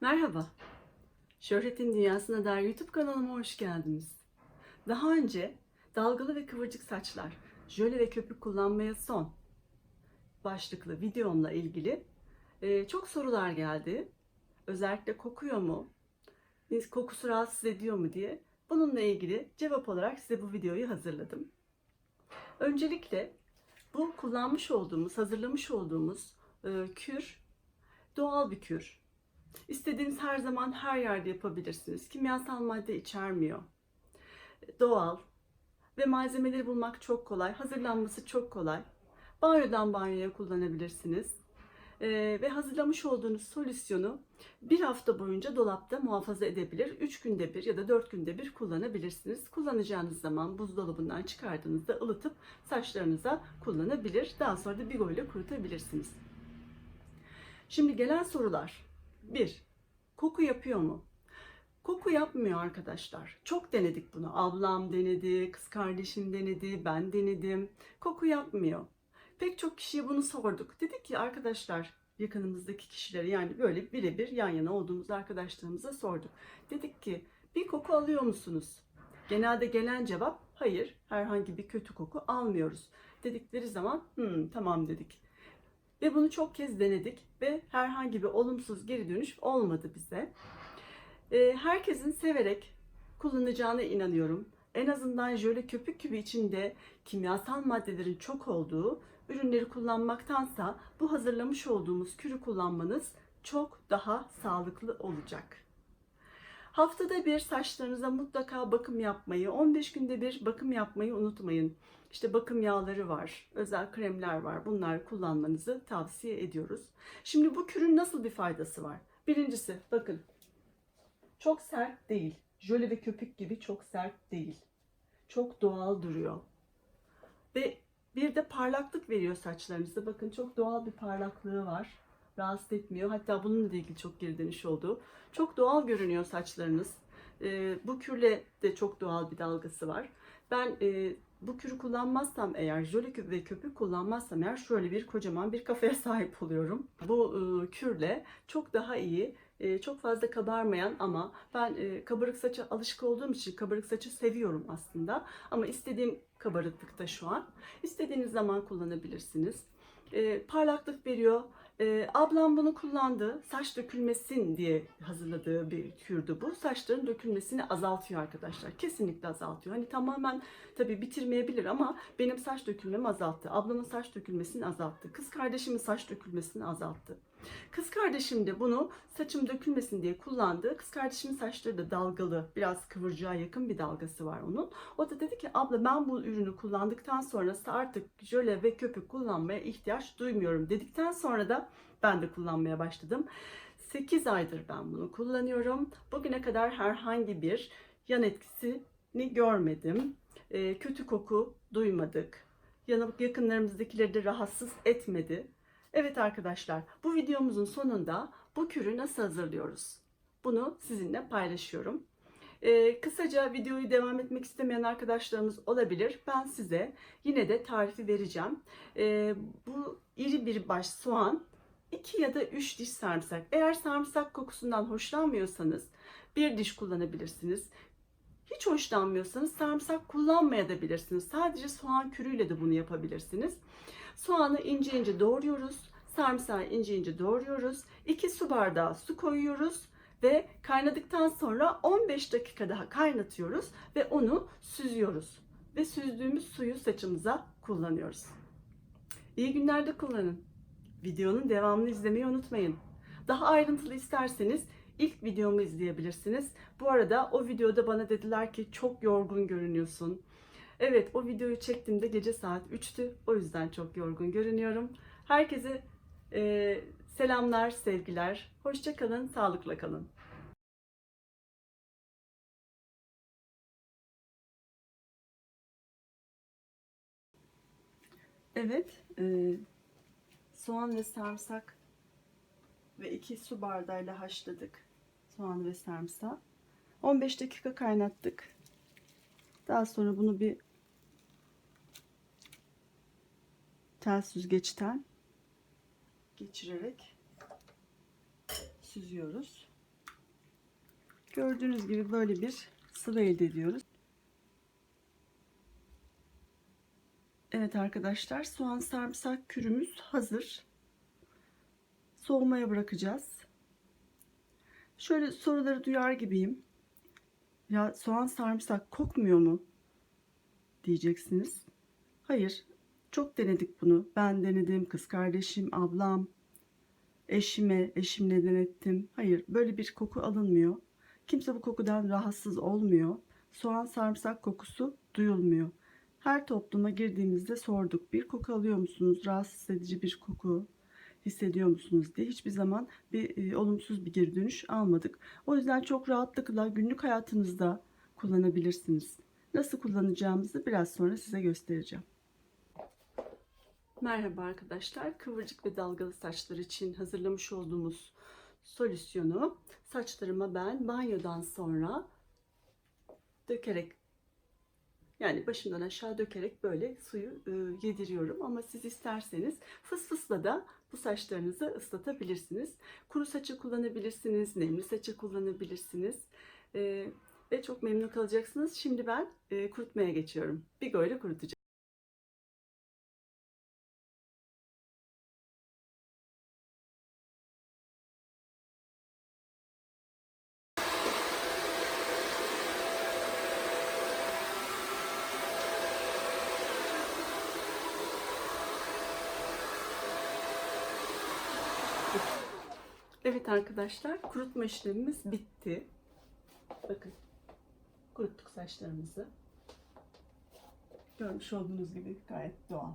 Merhaba. Şöhretin Dünyasına dair YouTube kanalıma hoş geldiniz. Daha önce dalgalı ve kıvırcık saçlar, jöle ve köpük kullanmaya son başlıklı videomla ilgili e, çok sorular geldi. Özellikle kokuyor mu? Kokusu rahatsız ediyor mu diye. Bununla ilgili cevap olarak size bu videoyu hazırladım. Öncelikle bu kullanmış olduğumuz, hazırlamış olduğumuz e, kür doğal bir kür. İstediğiniz her zaman her yerde yapabilirsiniz. Kimyasal madde içermiyor. Doğal ve malzemeleri bulmak çok kolay. Hazırlanması çok kolay. Banyodan banyoya kullanabilirsiniz. Ee, ve hazırlamış olduğunuz solüsyonu bir hafta boyunca dolapta muhafaza edebilir. 3 günde bir ya da 4 günde bir kullanabilirsiniz. Kullanacağınız zaman buzdolabından çıkardığınızda ılıtıp saçlarınıza kullanabilir. Daha sonra da bigo ile kurutabilirsiniz. Şimdi gelen sorular. 1. Koku yapıyor mu? Koku yapmıyor arkadaşlar. Çok denedik bunu. Ablam denedi, kız kardeşim denedi, ben denedim. Koku yapmıyor. Pek çok kişiye bunu sorduk. Dedik ki arkadaşlar yakınımızdaki kişilere yani böyle birebir yan yana olduğumuz arkadaşlarımıza sorduk. Dedik ki bir koku alıyor musunuz? Genelde gelen cevap hayır herhangi bir kötü koku almıyoruz. Dedikleri zaman hmm, tamam dedik. Ve bunu çok kez denedik ve herhangi bir olumsuz geri dönüş olmadı bize. Ee, herkesin severek kullanacağına inanıyorum. En azından jöle köpük gibi içinde kimyasal maddelerin çok olduğu ürünleri kullanmaktansa bu hazırlamış olduğumuz kürü kullanmanız çok daha sağlıklı olacak. Haftada bir saçlarınıza mutlaka bakım yapmayı, 15 günde bir bakım yapmayı unutmayın. İşte bakım yağları var, özel kremler var. Bunları kullanmanızı tavsiye ediyoruz. Şimdi bu kürün nasıl bir faydası var? Birincisi bakın çok sert değil. Jöle ve köpük gibi çok sert değil. Çok doğal duruyor. Ve bir de parlaklık veriyor saçlarınıza. Bakın çok doğal bir parlaklığı var. Rahatsız etmiyor. Hatta bununla ilgili çok geri dönüş oldu. Çok doğal görünüyor saçlarınız. Ee, bu kürle de çok doğal bir dalgası var. Ben e, bu kürü kullanmazsam eğer, jöle köpük ve köpük kullanmazsam eğer şöyle bir kocaman bir kafaya sahip oluyorum. Bu e, kürle çok daha iyi, e, çok fazla kabarmayan ama ben e, kabarık saça alışık olduğum için kabarık saçı seviyorum aslında. Ama istediğim kabarıklıkta şu an. İstediğiniz zaman kullanabilirsiniz. E, parlaklık veriyor. Ee, ablam bunu kullandı. Saç dökülmesin diye hazırladığı bir kürdü bu. Saçların dökülmesini azaltıyor arkadaşlar. Kesinlikle azaltıyor. Hani tamamen tabii bitirmeyebilir ama benim saç dökülmemi azalttı. Ablamın saç dökülmesini azalttı. Kız kardeşimin saç dökülmesini azalttı. Kız kardeşim de bunu saçım dökülmesin diye kullandı. Kız kardeşimin saçları da dalgalı, biraz kıvırcığa yakın bir dalgası var onun. O da dedi ki abla ben bu ürünü kullandıktan sonrası artık jöle ve köpük kullanmaya ihtiyaç duymuyorum dedikten sonra da ben de kullanmaya başladım. 8 aydır ben bunu kullanıyorum. Bugüne kadar herhangi bir yan etkisini görmedim. Ee, kötü koku duymadık. Yanıp yakınlarımızdakileri de rahatsız etmedi. Evet arkadaşlar bu videomuzun sonunda bu kürü nasıl hazırlıyoruz? Bunu sizinle paylaşıyorum. Ee, kısaca videoyu devam etmek istemeyen arkadaşlarımız olabilir. Ben size yine de tarifi vereceğim. Ee, bu iri bir baş soğan, 2 ya da 3 diş sarımsak. Eğer sarımsak kokusundan hoşlanmıyorsanız bir diş kullanabilirsiniz. Hiç hoşlanmıyorsanız sarımsak kullanmayabilirsiniz. Sadece soğan kürüyle de bunu yapabilirsiniz. Soğanı ince ince doğruyoruz. Sarımsağı ince ince doğruyoruz. 2 su bardağı su koyuyoruz ve kaynadıktan sonra 15 dakika daha kaynatıyoruz ve onu süzüyoruz. Ve süzdüğümüz suyu saçımıza kullanıyoruz. İyi günlerde kullanın. Videonun devamını izlemeyi unutmayın. Daha ayrıntılı isterseniz ilk videomu izleyebilirsiniz. Bu arada o videoda bana dediler ki çok yorgun görünüyorsun. Evet o videoyu çektiğimde gece saat 3'tü. O yüzden çok yorgun görünüyorum. Herkese e, selamlar, sevgiler. Hoşça kalın, sağlıkla kalın. Evet, e, soğan ve sarımsak ve 2 su bardağıyla haşladık soğan ve sarımsağı. 15 dakika kaynattık. Daha sonra bunu bir tel süzgeçten geçirerek süzüyoruz. Gördüğünüz gibi böyle bir sıvı elde ediyoruz. Evet arkadaşlar soğan sarımsak kürümüz hazır. Soğumaya bırakacağız. Şöyle soruları duyar gibiyim. Ya soğan sarımsak kokmuyor mu? Diyeceksiniz. Hayır. Çok denedik bunu. Ben denedim, kız kardeşim, ablam, eşime, eşimle denettim. Hayır, böyle bir koku alınmıyor. Kimse bu kokudan rahatsız olmuyor. Soğan sarımsak kokusu duyulmuyor. Her topluma girdiğimizde sorduk. Bir koku alıyor musunuz? Rahatsız edici bir koku hissediyor musunuz diye hiçbir zaman bir e, olumsuz bir geri dönüş almadık. O yüzden çok rahatlıkla günlük hayatınızda kullanabilirsiniz. Nasıl kullanacağımızı biraz sonra size göstereceğim. Merhaba arkadaşlar. Kıvırcık ve dalgalı saçlar için hazırlamış olduğumuz solüsyonu saçlarıma ben banyodan sonra dökerek yani başımdan aşağı dökerek böyle suyu e, yediriyorum. Ama siz isterseniz fıs fısla da bu saçlarınızı ıslatabilirsiniz. Kuru saçı kullanabilirsiniz, nemli saçı kullanabilirsiniz. E, ve çok memnun kalacaksınız. Şimdi ben e, kurutmaya geçiyorum. Bigo ile kurutacağım. Evet arkadaşlar kurutma işlemimiz bitti. Bakın kuruttuk saçlarımızı. Görmüş olduğunuz gibi gayet doğal.